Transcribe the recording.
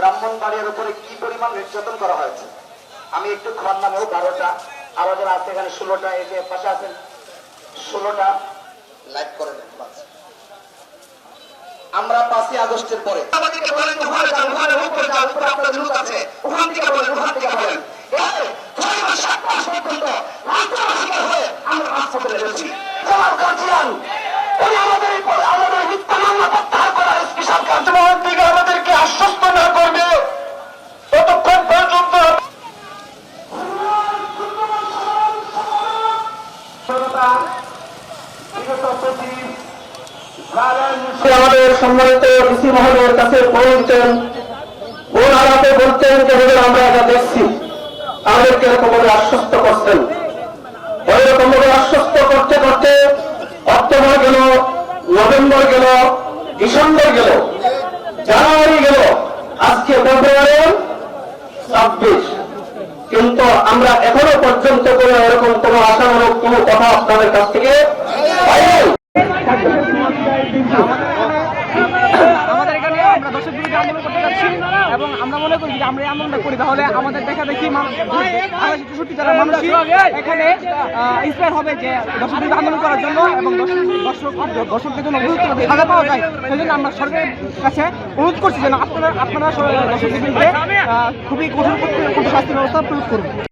ব্রাহ্মণবাড়ির উপরে কি পরিমাণ নির্যাতন করা হয়েছে? আমি একটু খাওয়ার নামেও বারোটা আরও যারা আছে এখানে ষোলোটা, এই যে পাশে আছেন, ষোলোটা। লাইক করে। আমরা পাঁচই আগস্টের পরে আমাদেরকে বলেন ওখানে যান উপরে যান উপরে আপনাদের লোক আছে, ওখান থেকে বলেন থেকে বলেন। আমরা জামাল গার্জিয়ান আমাদের সম্মানিত ডিসি মহোদয়ের কাছে পৌঁছতেন ওর আলাপে বলতেন যে আমরা এটা দেখছি আমাদেরকে এরকম ভাবে আশ্বস্ত করতেন ওই রকম ভাবে আশ্বস্ত করতে করতে অক্টোবর গেল, নভেম্বর গেল, ডিসেম্বর গেল, জানুয়ারি গেল। আজকে ফেব্রুয়ারি ছাব্বিশ। কিন্তু আমরা এখনও পর্যন্ত করে এরকম কোনো আশামূলক কোনো কথা আপনাদের কাছ থেকে পাইনি। দর্শক বিরোধী আন্দোলন করতে যাচ্ছি এবং আমরা মনে করি যে আমরা এই আন্দোলনটা করি তাহলে আমাদের দেখা দেখি চৌষট্টি যারা মানুষ এখানে ইন্সপায়ার হবে যে দর্শক বিরোধী আন্দোলন করার জন্য এবং দর্শক দর্শক দর্শকদের জন্য উপযুক্ত সাজা পাওয়া যায়। সেই জন্য আমরা সরকারের কাছে অনুরোধ করছি যেন আপনারা আপনারা আহ, খুবই কঠোর কঠোর শাস্তি ব্যবস্থা প্রয়োগ করুন।